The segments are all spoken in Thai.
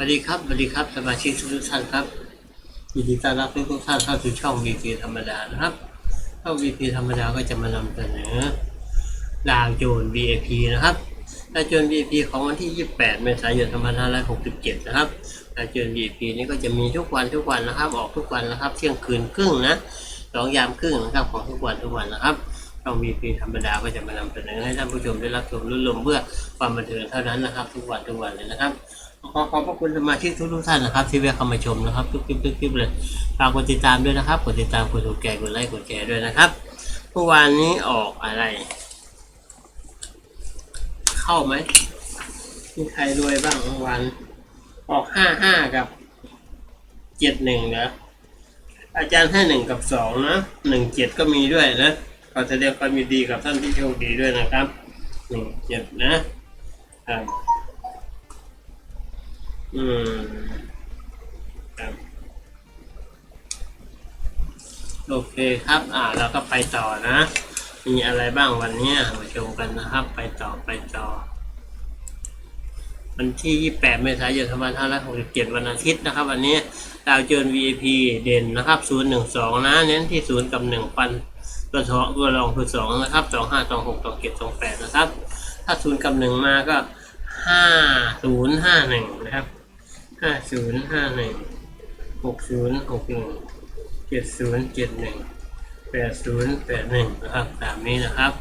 สวัสดีครับสวัสดีครับสมาชิกทุกท่านครับยินดีต้อนรับทุกท่านเข้าสู่ช่อง VP ธรรมดานะครับช่อง VP ธรรมดาก็จะมานำเสนอดาวโจน VIP นะครับดาวโจน VIP ของวันที่ 28 เมษายน 2567 นะครับดาวโจน VIP นี้ก็จะมีทุกวันทุกวันนะครับ ออกทุกวันนะครับ เที่ยงคืนครึ่งนะสองยามครึ่งนะครับของทุกวันทุกวันนะครับ ช่อง VP ธรรมดาก็จะมานำเสนอให้ท่านผู้ชมได้รับชมรุ่นลมเพื่อความบันเทิงเท่านั้นนะครับ ทุกวันทุกวันเลยนะครับขอขอบพระคุณสมาชิกทุกทุกๆท่านนะครับ ที่แวะเข้ามาชมนะครับ ทุกคลิปทุกคลิปเลยฝากกดติดตามด้วยนะครับกดติดตามกดถูกใจกดไลค์กดแชร์ด้วยนะครับเมื่อวานนี้ออกอะไร เข้าไหมมีใครรวยบ้างเมื่อวานออกห้าห้ากับเจ็ดหนึ่งนะอาจารย์ให้หนึ่งกับสองนะหนึ่งเจ็ดก็มีด้วยนะ ขอแสดงความดีกับท่านที่โชคดีด้วยนะครับหนึ่งเจ็ดนะครับอืมครับโอเคครับอ่าเราก็ไปต่อนะ มีอะไรบ้างวันนี้มาชมกันนะครับ ไปต่อไปต่อ วันที่ 28 เมษายน2567 วันอาทิตย์นะครับ วันนี้ดาวโจน VIP เด่นนะครับ 012 นะ เน้นที่ 0 กับ1ปัน ตัวทอตัวรองคือ2นะครับ25 26 27 28นะครับ ถ้า0กับ1มาก็5051นย์ห้าหนึ่งนะครับห้าศูนย์ห้าหนึ่งหกศูนย์หกหนึ่งเจ็ดศูนย์เจ็ดหนึ่งแปดศูนย์แปดหนึ่งนะครับตามนี้นะครับ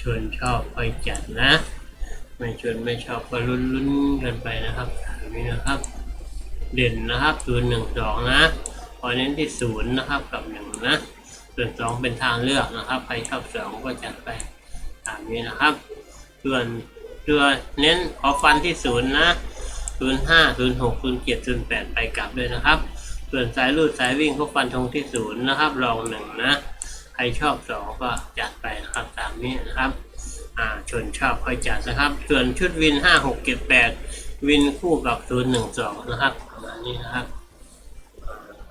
ชวนชอบไปจัดนะ ไม่ชวนไม่ชอบก็ลุ้นลุ้นๆกันไปนะครับตามนี้นะครับ เด่นนะครับศูนย์หนึ่งสองนะพอเน้นที่ศูนย์นะครับกับหนึ่งนะ ส่วนสองเป็นทางเลือกนะครับ ใครชอบสองก็จัดไปตามนี้นะครับ ส่วนตัวเน้นขอฟันที่ศูนย์นะศูนย์ห้าศูนย์หกศูนย์เจ็ดศูนย์แปดไปกลับด้วยนะครับ ส่วนสายรูดสายวิ่งก็ฟันธงที่ศูนย์นะครับรองหนึ่งนะ ใครชอบสองก็จัดไปนะครับตามนี้นะครับ อ่าชนชอบค่อยจัดนะครับ ส่วนชุดวินห้าหกเจ็ดแปดวินคู่กับศูนย์หนึ่งสองนะครับประมาณนี้นะครับศูนย์หนึ่งสอง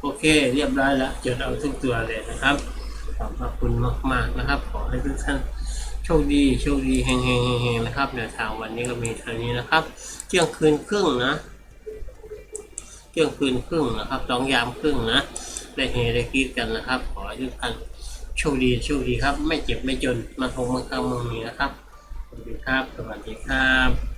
โอเค เรียบร้อยแล้วจดเอาทุกตัวเลยนะครับ ขอบพระคุณมาก ๆนะครับ ขอให้ทุกท่านโชคดีโชคดีเฮงเฮงเฮงเฮงนะครับแนวทางวันนี้ก็มีเท่านี้นะครับเที่ยงคืนครึ่งนะเที่ยงคืนครึ่งนะครับสองยามครึ่งนะได้เฮได้กรีดกันนะครับ ขอให้ทุกท่านโชคดีโชคดีครับ ไม่เจ็บไม่จนมาคงมาเข้าเมืองนี้นะครับสวัสดีครับสวัสดีครับ